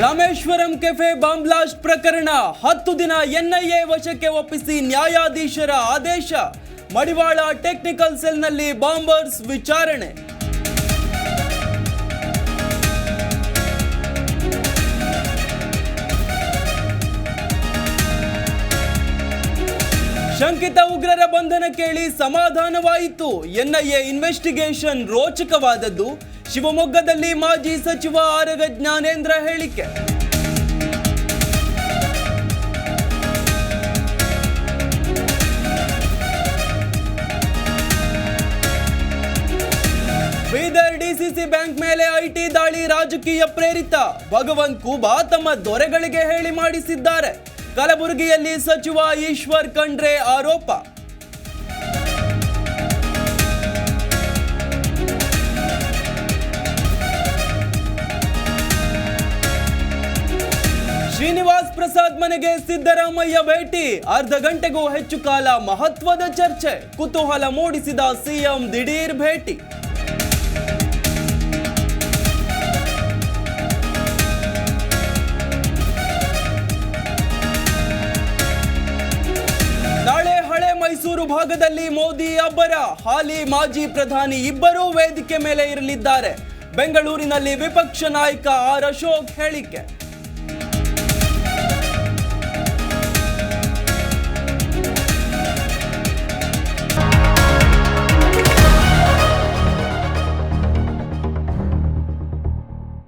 Rameswaram cafe bomb blast ಪ್ರಕರಣ. ಹತ್ತು ದಿನ ಎನ್ಐಎ ವಶಕ್ಕೆ ಒಪ್ಪಿಸಿ ನ್ಯಾಯಾಧೀಶರ ಆದೇಶ. ಮಡಿವಾಳ ಟೆಕ್ನಿಕಲ್ ಸೆಲ್ನಲ್ಲಿ ಬಾಂಬರ್ಸ್ ವಿಚಾರಣೆ. ಶಂಕಿತ ಉಗ್ರರ ಬಂಧನ ಕೇಳಿ ಸಮಾಧಾನವಾಯಿತು. ಎನ್ಐಎ ಇನ್ವೆಸ್ಟಿಗೇಷನ್ ರೋಚಕವಾದದ್ದು. ಶಿವಮೊಗ್ಗದಲ್ಲಿ ಮಾಜಿ ಸಚಿವ ಆರಗ ಜ್ಞಾನೇಂದ್ರ ಹೇಳಿಕೆ. ಬೀದರ್ ಡಿಸಿಸಿ ಬ್ಯಾಂಕ್ ಮೇಲೆ ಐಟಿ ದಾಳಿ ರಾಜಕೀಯ ಪ್ರೇರಿತ. ಭಗವಂತ್ ಕುಬಾ ತಮ್ಮ ದೊರೆಗಳಿಗೆ ಹೇಳಿ ಮಾಡಿಸಿದ್ದಾರೆ. ಕಲಬುರಗಿಯಲ್ಲಿ ಸಚಿವ ಈಶ್ವರ್ ಖಂಡ್ರೆ ಆರೋಪ. ಶ್ರೀನಿವಾಸ್ ಪ್ರಸಾದ್ ಮನೆಗೆ ಸಿದ್ದರಾಮಯ್ಯ ಭೇಟಿ. ಅರ್ಧ ಗಂಟೆಗೂ ಹೆಚ್ಚು ಕಾಲ ಮಹತ್ವದ ಚರ್ಚೆ. ಕುತೂಹಲ ಮೂಡಿಸಿದ ಸಿಎಂ ದಿಢೀರ್ ಭೇಟಿ. ನಾಳೆ ಹಳೆ ಮೈಸೂರು ಭಾಗದಲ್ಲಿ ಮೋದಿ ಅಬ್ಬರ. ಹಾಲಿ ಮಾಜಿ ಪ್ರಧಾನಿ ಇಬ್ಬರೂ ವೇದಿಕೆ ಮೇಲೆ ಇರಲಿದ್ದಾರೆ. ಬೆಂಗಳೂರಿನಲ್ಲಿ ವಿಪಕ್ಷ ನಾಯಕ ಆರ್ ಅಶೋಕ್ ಹೇಳಿಕೆ.